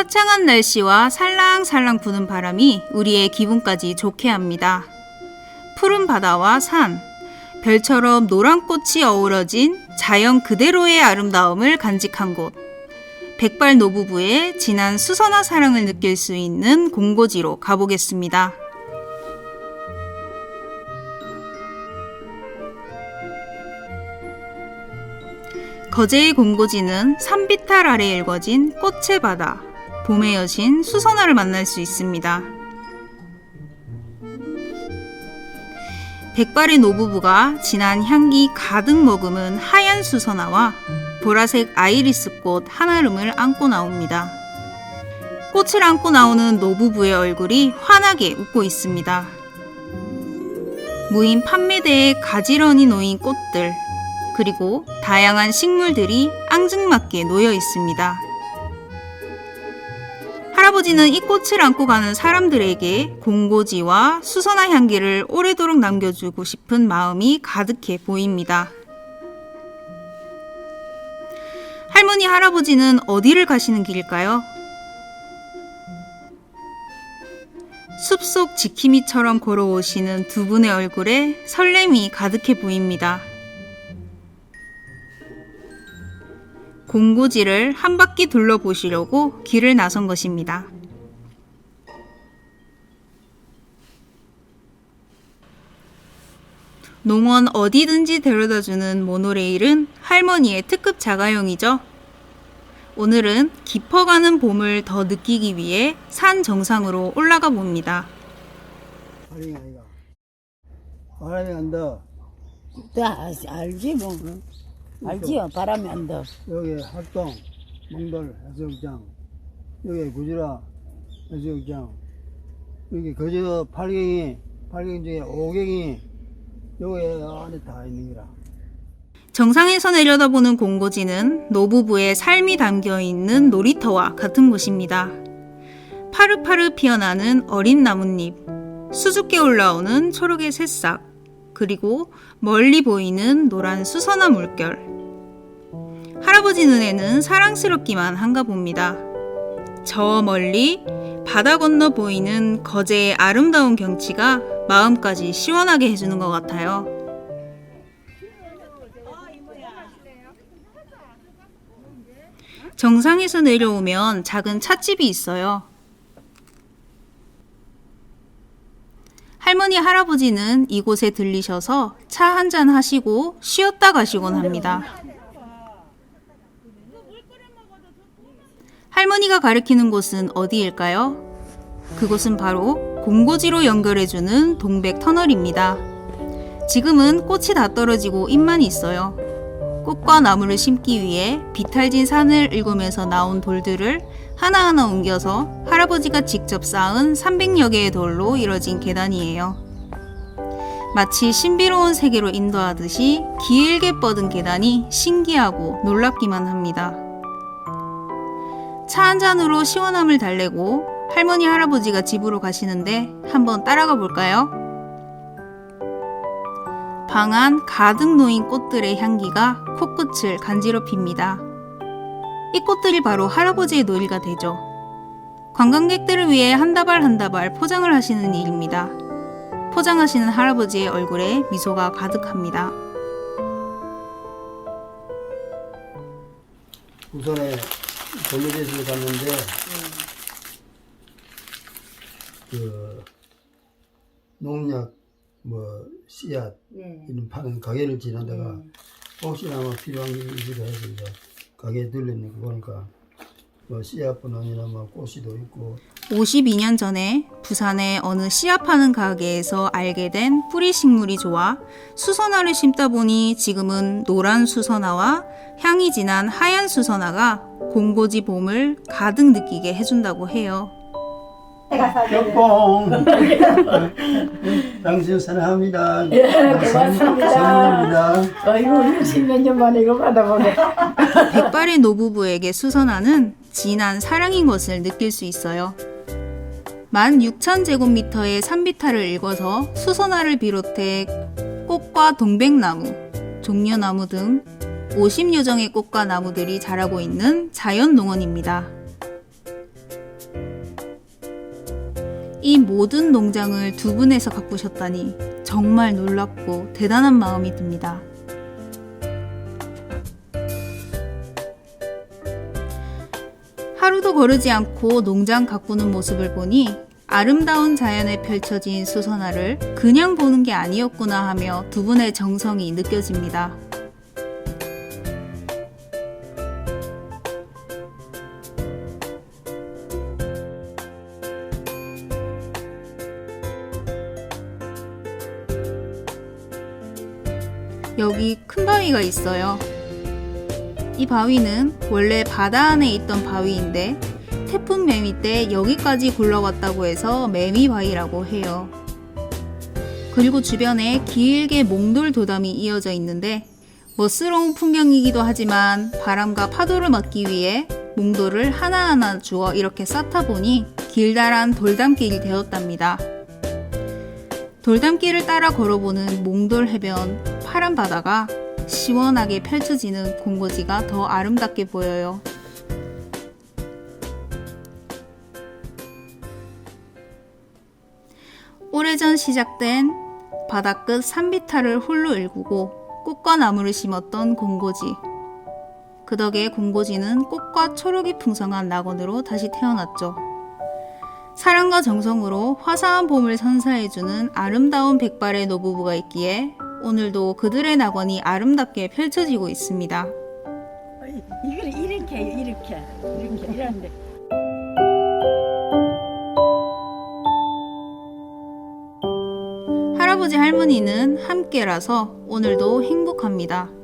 화창한 날씨와 살랑살랑 부는 바람이 우리의 기분까지 좋게 합니다. 푸른 바다와 산, 별처럼 노란 꽃이 어우러진 자연 그대로의 아름다움을 간직한 곳. 백발 노부부의 진한 수선화 사랑을 느낄 수 있는 공고지로 가보겠습니다. 거제의 공고지는 산비탈 아래 일궈진 꽃의 바다, 봄의 여신 수선화를 만날 수 있습니다. 백발의 노부부가 진한 향기 가득 머금은 하얀 수선화와 보라색 아이리스 꽃 한아름을 안고 나옵니다. 꽃을 안고 나오는 노부부의 얼굴이 환하게 웃고 있습니다. 무인 판매대에 가지런히 놓인 꽃들, 그리고 다양한 식물들이 앙증맞게 놓여 있습니다. 할아버지는 이 꽃을 안고 가는 사람들에게 공고지와 수선화 향기를 오래도록 남겨주고 싶은 마음이 가득해 보입니다. 할머니, 할아버지는 어디를 가시는 길일까요? 숲속 지킴이처럼 걸어오시는 두 분의 얼굴에 설렘이 가득해 보입니다. 공고지를 한 바퀴 둘러보시려고 길을 나선 것입니다. 농원 어디든지 데려다주는 모노레일은 할머니의 특급 자가용이죠. 오늘은 깊어가는 봄을 더 느끼기 위해 산 정상으로 올라가 봅니다. 바람이 아이가. 바람이 안 더. 다 알지 뭐 알지요 바람이 안 더. 여기 학동, 몽돌 해수욕장, 여기 구지라 해수욕장, 여기 거저 팔경이, 팔경 중에 오경이 여기 안에 다 있는 거라. 정상에서 내려다보는 공고지는 노부부의 삶이 담겨 있는 놀이터와 같은 곳입니다. 파릇파릇 피어나는 어린 나뭇잎, 수줍게 올라오는 초록의 새싹, 그리고 멀리 보이는 노란 수선화 물결. 할아버지 눈에는 사랑스럽기만 한가 봅니다. 저 멀리 바다 건너 보이는 거제의 아름다운 경치가 마음까지 시원하게 해주는 것 같아요. 정상에서 내려오면 작은 찻집이 있어요. 할머니, 할아버지는 이곳에 들리셔서 차 한 잔 하시고 쉬었다 가시곤 합니다. 할머니가 가리키는 곳은 어디일까요? 그곳은 바로 공고지로 연결해주는 동백 터널입니다. 지금은 꽃이 다 떨어지고 잎만 있어요. 꽃과 나무를 심기 위해 비탈진 산을 일구면서 나온 돌들을 하나하나 옮겨서 할아버지가 직접 쌓은 300여 개의 돌로 이뤄진 계단이에요. 마치 신비로운 세계로 인도하듯이 길게 뻗은 계단이 신기하고 놀랍기만 합니다. 차 한 잔으로 시원함을 달래고 할머니 할아버지가 집으로 가시는데 한번 따라가 볼까요? 방 안 가득 놓인 꽃들의 향기가 코끝을 간지럽힙니다. 이 꽃들이 바로 할아버지의 놀이가 되죠. 관광객들을 위해 한 다발 한 다발 포장을 하시는 일입니다. 포장하시는 할아버지의 얼굴에 미소가 가득합니다. 부산에 돌려제수를 갔는데, 그, 농약, 뭐, 씨앗, 예. 이런 파는 가게를 지나다가 혹시나 뭐 필요한 게 있을까 해서 이제 가게에 들렸는데 보니까 뭐 씨앗뿐 아니라 뭐 꽃이도 있고 52년 전에 부산의 어느 씨앗 파는 가게에서 알게 된 뿌리 식물이 좋아 수선화를 심다 보니 지금은 노란 수선화와 향이 진한 하얀 수선화가 공고지 봄을 가득 느끼게 해준다고 해요. 뿅 당신 사랑합니다 예, 고맙습니다. 선물입니다 아이고 60몇 년 만에 이거 받아보네. 백발의 노부부에게 수선화는 진한 사랑인 것을 느낄 수 있어요. 16,000제곱미터의 산비탈을 읽어서 수선화를 비롯해 꽃과 동백나무, 종려나무 등 50여 정의 꽃과 나무들이 자라고 있는 자연 농원입니다. 이 모든 농장을 두 분에서 가꾸셨다니 정말 놀랍고 대단한 마음이 듭니다. 하루도 거르지 않고 농장 가꾸는 모습을 보니 아름다운 자연에 펼쳐진 수선화를 그냥 보는 게 아니었구나 하며 두 분의 정성이 느껴집니다. 여기 큰 바위가 있어요. 이 바위는 원래 바다 안에 있던 바위인데 태풍 매미 때 여기까지 굴러왔다고 해서 매미 바위라고 해요. 그리고 주변에 길게 몽돌 도담이 이어져 있는데 멋스러운 풍경이기도 하지만 바람과 파도를 막기 위해 몽돌을 하나하나 주어 이렇게 쌓다 보니 길다란 돌담길이 되었답니다. 돌담길을 따라 걸어보는 몽돌 해변 파란 바다가 시원하게 펼쳐지는 공고지가 더 아름답게 보여요. 오래전 시작된 바다 끝 산비탈을 홀로 일구고 꽃과 나무를 심었던 공고지. 그 덕에 공고지는 꽃과 초록이 풍성한 낙원으로 다시 태어났죠. 사랑과 정성으로 화사한 봄을 선사해주는 아름다운 백발의 노부부가 있기에 오늘도 그들의 낙원이 아름답게 펼쳐지고 있습니다. 이걸 이렇게 이렇게 이렇게 이런데 할아버지 할머니는 함께라서 오늘도 행복합니다.